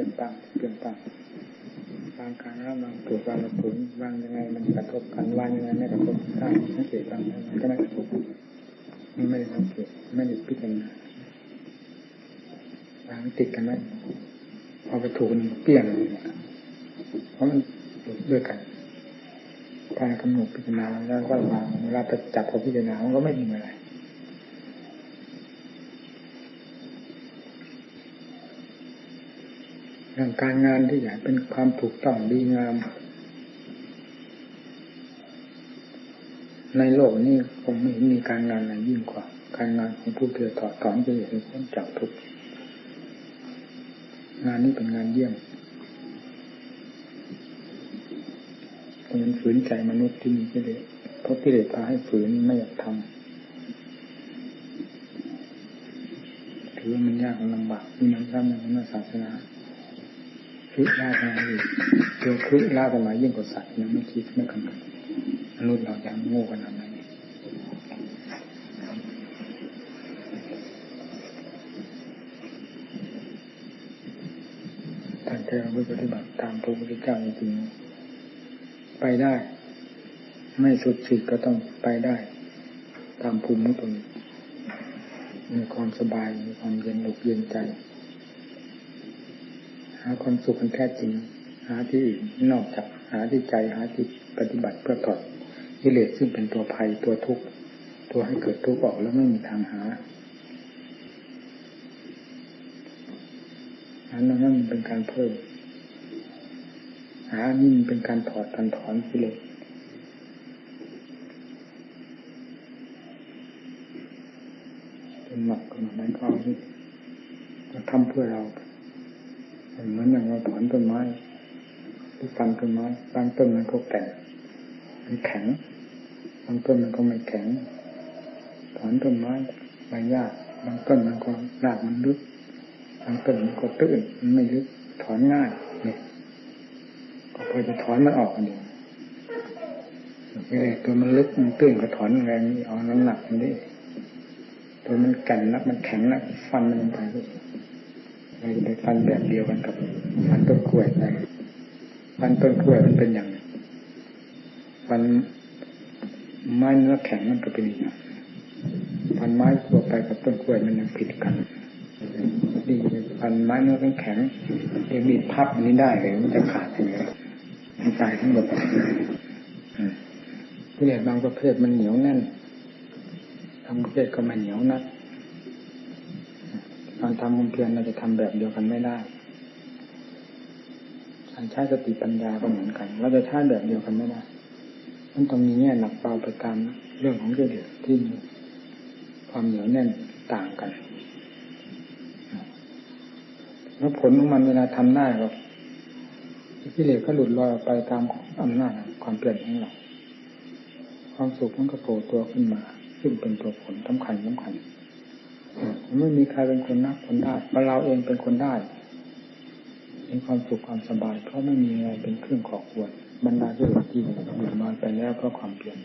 ลี่ยนตังเปลี่ยนตังบางการแล้วบางถูกบางถูกบางยังไงมันกระทบกันวางยังไงไม่กระทบถ้าสังเกตบางมันก็ไม่กระทบไม่ได้สังเกตไม่ได้พิจารณาบางติดกันไหมพอไปถูกเปลี่ยนเลยเพราะมันด้วยกันการกำหนดพิจารณาแล้วก็วางเวลาไปจับพอพิจารณามันก็ไม่มีอะไร เรื่องการงานที่ใหญ่เป็นความถูกต้องดีงาม ในโลกนี้คงไม่มีการงานไหนยิ่งกว่า การงานของผู้เพื่อถอดถอนกิเลสให้พ้นจากทุกข์งานนี้เป็นงานเยี่ยมมันฝืนใจมนุษย์ที่มีกิเลสเพราะกิเลสพาให้ฝืนไม่อยากทำถือว่ามันยากลำบากมีน้ำซ้ำในศาสนา คิล่าทำไมเจอคิล่าทำไมยิ่งกว่าสัตว์ยังไม่คิดไม่กำหนดมนุษย์เราอย่างโง่ขนาดไหนท่านเทวปฏิบัติตามพระพุทธเจ้าจริงไปได้ ไม่สุดสิก็ต้องไปได้ ตามภูมิของตนมีความสบายมีความเย็นอกเย็นใจ หาความสุขกันแท้จริง หาที่อื่นนอกจากหาที่ใจหาที่ปฏิบัติเพื่อถอดกิเลสซึ่งเป็นตัวภัยตัวทุกข์ตัวให้เกิดทุกข์ออกแล้วไม่มีทางหาอันนั้นมันเป็นการเพิ่ม หานี่มันเป็นการถอดการถอนกิเลสเป็นหนักขนาดนั้นก็ที่ทำเพื่อเรา เหมือนอย่างเราถอนต้นไม้หรือฟันต้นไม้บางต้นมันก็แข็งมันแข็งบางต้นมันก็ไม่แข็ง ถอนต้นไม้ใบหญ้าบางต้นมันก็รากมันลึกบางต้นมันก็ตื้นมันไม่ลึกถอนง่ายเนี่ยพอจะถอนมันออกกันเดียวไอ้ตัวมันลึกมันตื้นก็ถอนแรงนี่เอาน้ำหนักมันด้ตัวมันแก่นนักมันแข็งนักฟันมันลงไป เราจะไปฟันแบบเดียวกันกับฟันต้นกล้วยไปฟันต้นกล้วยมันเป็นอย่างฟันไม้เนื้อแข็งมันก็เป็นอย่างฟันไม้ทั่วไปกับต้นกล้วยมันยังผิดกันดีฟันไม้เนื้อแข็งเองมีพับนี้ได้เลยมันจะขาดเลยมันตายทั้งหมดกิเลสบางประเภทมันเหนียวแน่นทำประเภทก็ไม่เหนียวนัก การทำความเพียรเราจะทำแบบเดียวกันไม่ได้การใช้สติปัญญาก็เหมือนกัน เราจะใช้แบบเดียวกันไม่ได้มันต้องมีแง่หนักเบาไปตามเรื่องของกิเลสที่มีความเหนียวแน่นต่างกัน แล้วผลของมันเวลาทำได้ก็กิเลสก็หลุดลอยไปตามอำนาจความเปลี่ยนของเราความสุขมันก็โผล่ตัวขึ้นมา ซึ่งเป็นตัวผลสำคัญสำคัญ ไม่มีใครเป็นคนนักคนได้มาเราเองเป็นคนได้มีความสุขความสบายเพราะไม่มีอะไรเป็นเครื่องขอกวนบรรดาที่หลที่หลุดมาไปแล้วเพราะความเปลี่ยน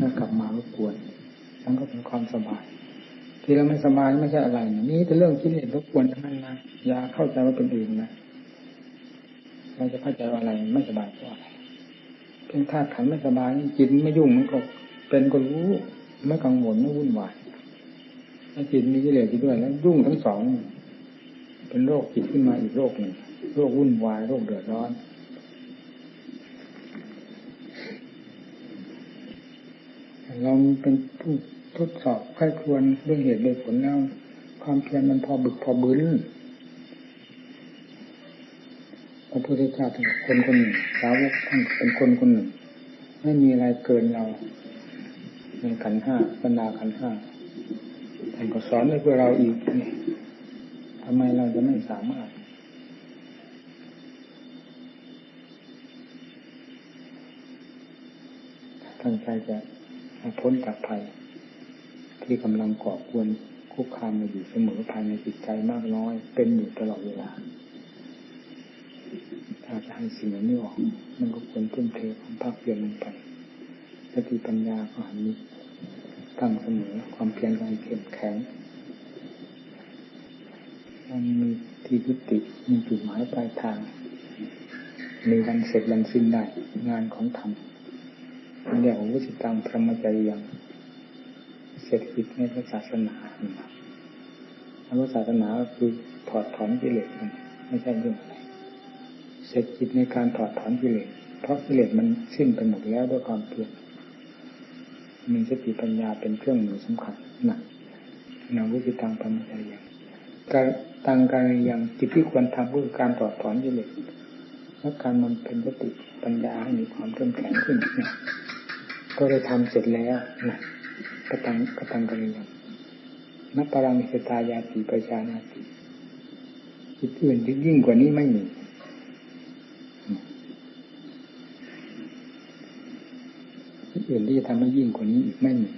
ถ้ากลับมารบกวนนั่นก็เป็นความสบาย ที่เราไม่สบายไม่ใช่อะไรนี่แต่เรื่องกิเลสรบกวนทั้งนั้นนะอย่าเข้าใจว่าเป็นอื่นนะเราจะเข้าใจว่าอะไรไม่สบายเพราะอะไรเพียงธาตุขันไม่สบายจิตไม่ยุ่งมันก็เป็นก็รู้ไม่กังวลไม่วุ่นวาย ถ้าจิตมีกิเลสด้วยแล้วยุ่งทั้งสอง เป็นโรคจิตขึ้นมาอีกโรคหนึ่งโรควุ่นวายโรคเดือดร้อนเราเป็นผู้ทดสอบไข้ควรเรื่องเหตุโดยผลแล้ว ความเพียรมันพอบึกพอบืนพระพุทธเจ้าเป็นคนคนหนึ่งสาวกท่านเป็นคนคนหนึ่ง ไม่มีอะไรเกินเราในขันห้าบรรดาขันห้า ท่านก็สอนให้พวกเราอีกทำไมเราจะไม่สามารถ ตั้งใจจะพ้นจากภัย ที่กำลังก่อกวนคุกคามมาอยู่เสมอภายในจิตใจมากน้อย เป็นอยู่ตลอดเวลา ถ้าจะให้สิ่งนี้ออก มันก็ควรทุ่มเทความภาคเพียรลงไปสติปัญญาก็หันนี้ ตั้งเสมอความเพียรการเข้มแข็งมันมีที่ยุติมีจุดหมายปลายทาง มีวันเสร็จวันสิ้นได้งานของธรรมเรียกว่าวิสิตังพรหมจริยังเสร็จกิจในพระศาสนาพระศาสนาคือถอดถอนกิเลสมันไม่ใช่เรื่องอะไรเสร็จกิจในการถอดถอนกิเลสเพราะกิเลสมันสิ้นไปหมดแล้วด้วยความเพียร มีสติปัญญาเป็นเครื่องมือสำคัญนะนาวุติตังพรหมจริยังการตังการอย่างจิตที่ควรทำก็คือการถอถอนกิเลสและการมันเป็นสติปัญญาให้มีความเข้มแข็งขึ้นนี่ยก็ได้ทำเสร็จแล้วนะกตังกตังกันยังนับปรังสตายาติปชานาติจิตอื่นยิ่งกว่านี้ไม่มี จิตอื่นที่จะทำให้ยิ่งกว่านี้อีกไม่มี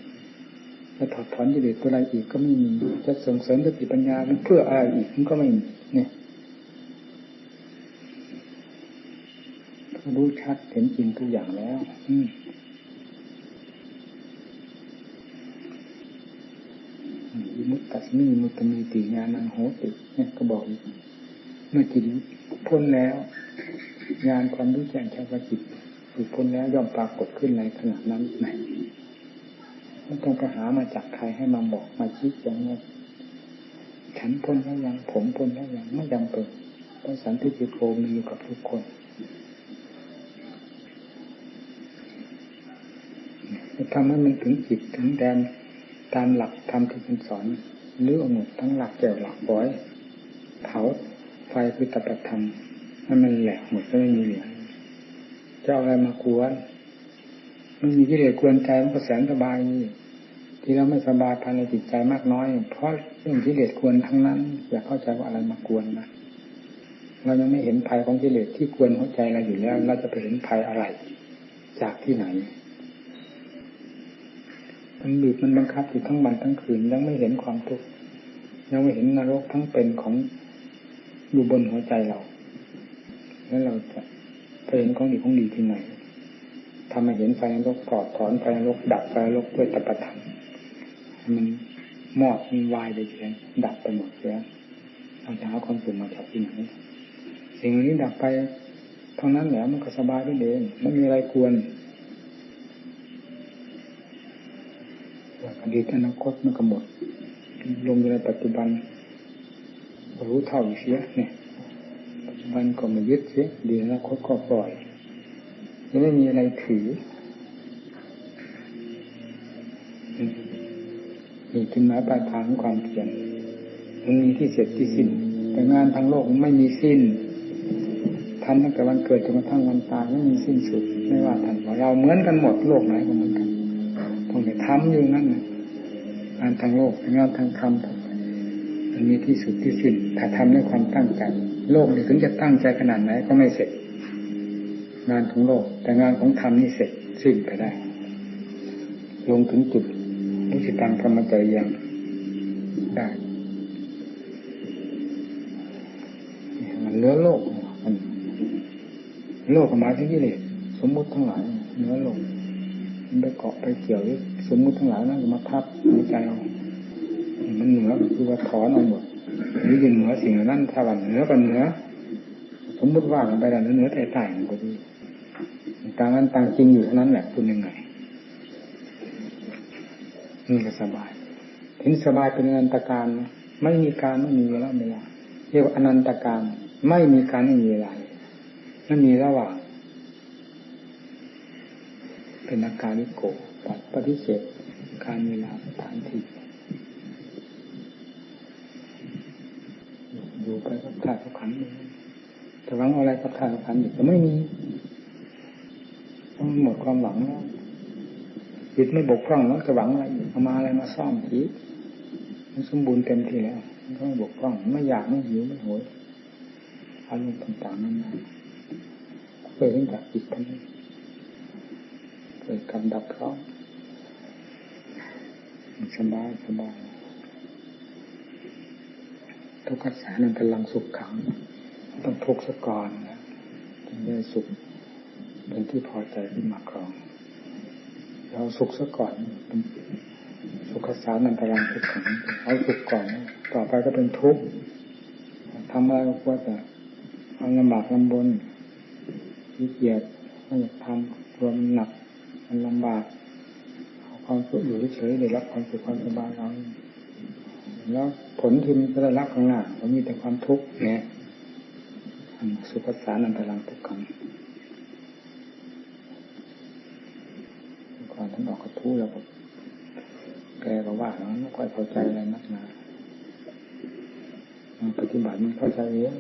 จะถอดถอนกิเลสตัวอะไรอีกก็ไม่มีจะส่งเสริมสติปัญญาเพื่ออะไรอีกมันก็ไม่มีเนี่ยรู้ชัดเห็นจริงทุกอย่างแล้ว อืมมุตตัสมีมุตตมีติญาณังโหติเนี่ยก็บอกเมื่อจิตพ้นแล้ว งานความรู้แจ้งแค่ว่าจิต จิตพ้นแล้วย่อมปรากฏขึ้นในขณะนั้นไหนไม่ต้องไปหามาจากใครให้มาบอกมาชี้แจงว่าฉันพ้นแล้วยังผมพ้นแล้วยังไม่จำเป็นเพราะสันติจิตโกมีอยู่กับทุกคนทำให้มันถึงจิตถึงแดนตามหลักธรรมที่เป็นสอนเรื่องหมดทั้งหลักแก่หลักบอยเผาไฟคือตปธรรมให้มันแหลกหมดก็ไม่มีเหลือ จะเอาอะไรมากวนมันมีกิเลสกวนใจมันก็แสนสบายนี่ที่เราไม่สบายภายในจิตใจมากน้อย เพราะเรื่องกิเลสกวนทั้งนั้น อย่าเข้าใจว่าอะไรมากวนนะเรายังไม่เห็นภัยของกิเลสที่กวนหัวใจเราอยู่แล้ว เราจะไปเห็นภัยอะไร จากที่ไหน มันบีบมันบังคับอยู่ทั้งวันทั้งคืนยังไม่เห็นความทุกข์ยังไม่เห็นนรกทั้งเป็นของอยู่บนหัวใจเรา แล้วเราจะ ไปเห็นของดีของดีที่ไหนทำให้เห็นไฟนรกถอดถอนไฟนรกดับไฟนรกด้วยตปะธรรมมันมอดมันวายไปเองดับไปหมดแล้วเราจะหาความสุขมาจากที่ไหนสิ่งนี้ดับไปเท่านั้นแหละมันก็สบายไปเองไม่มีอะไรควรอดีตอนาคตมันก็หมดลงในปัจจุบันรู้เท่าเสียเนี่ย ปันก็มายึดเสียดีอนาคตก็ปล่อยยังไม่มีอะไรถือมีจุดหมายปลายทางความเพียรมันมีที่เสร็จที่สิ้น แต่งานทางโลกมันไม่มีสิ้นทันตั้งแต่วันเกิดจนกระทั่งวันตายไม่มีสิ้นสุด ไม่ว่าท่านเราเหมือนกันหมดโลกไหนก็เหมือนกันต้องไปทำอยู่นั่นงานทางโลกงานทางธรรมมันมีที่สุดที่สิ้น ถ้าทำด้วยความตั้งใจ โลกนี่ถึงจะตั้งใจขนาดไหนก็ไม่เสร็จ งานของโลก แต่งานของธรรมนี่เสร็จสิ้นไปได้ ลงถึงจุดรู้สิตังธรรมจริยังได้มันเนื้อโลกมันโลกหมายถึงกิเลสสมมุติทั้งหลายเนื้อโลกมันไปเกาะไปเกี่ยวสมมุติทั้งหลายนั่นมาทับในใจเรามันเหนือคือว่าถอนเอาหมด หรือยังเหนือสิ่งนั้นถ้าวันเหนือก็เหนือสมมติว่ากันไปแล้วเหนือแต่ต่างก็ดีต่างนั้นต่างจริงอยู่เท่านั้นแหละคุณยังไงนี่ก็สบายเห็นสบายเป็นอนันตการไม่มีการไม่มีเวลาเวลาเรียกว่าอนันตการไม่มีการไม่มีเวลาไม่มีระหว่างเป็นอาการนิโกตปฏิเสธการเวลาสถานที่ อยู่ไปกับธาตุขันธ์แต่หวังอะไรกับธาตุขันธ์อีกก็ไม่มีหมดความหวังแล้วจิตไม่บกพร่องแล้วจะหวังอะไรเอามาอะไรมาซ่อมทีมันสมบูรณ์เต็มที่แล้วมันก็ไม่บกพร่องไม่อยากไม่หิวไม่โหยอารมณ์ต่างๆนั้นเคยเห็นจากจิตท่านนี้เกิดการดับร้อนสบายสบาย ทุกขสานั้นกำลังสุขขัง ต้องทุกข์สก่อนนะถึงได้สุขเป็นที่พอใจขึ้นมาครอง เราสุขซะก่อนเป็นสุขสานันตรังทุกขังเอาสุขก่อน ต่อไปก็เป็นทุกข์ทำอะไรก็กลัวแต่เอาลำบากลำบนขี้เกียจไม่อยากทำกลัวมหนักมันลำบากเอาความสุขอยู่เฉยๆได้รับความสุขความสบายเรา แล้วผลที่มันได้รับข้างหน้ามันมีแต่ความทุกข์เนี่ยสุภาษารอันตรังทุกขังก่อนท่านออกกระทู้แล้วก็แกก็ว่าแล้วไม่ค่อยพอใจอะไรนักหนาปฏิบัติมันเข้าใจเอง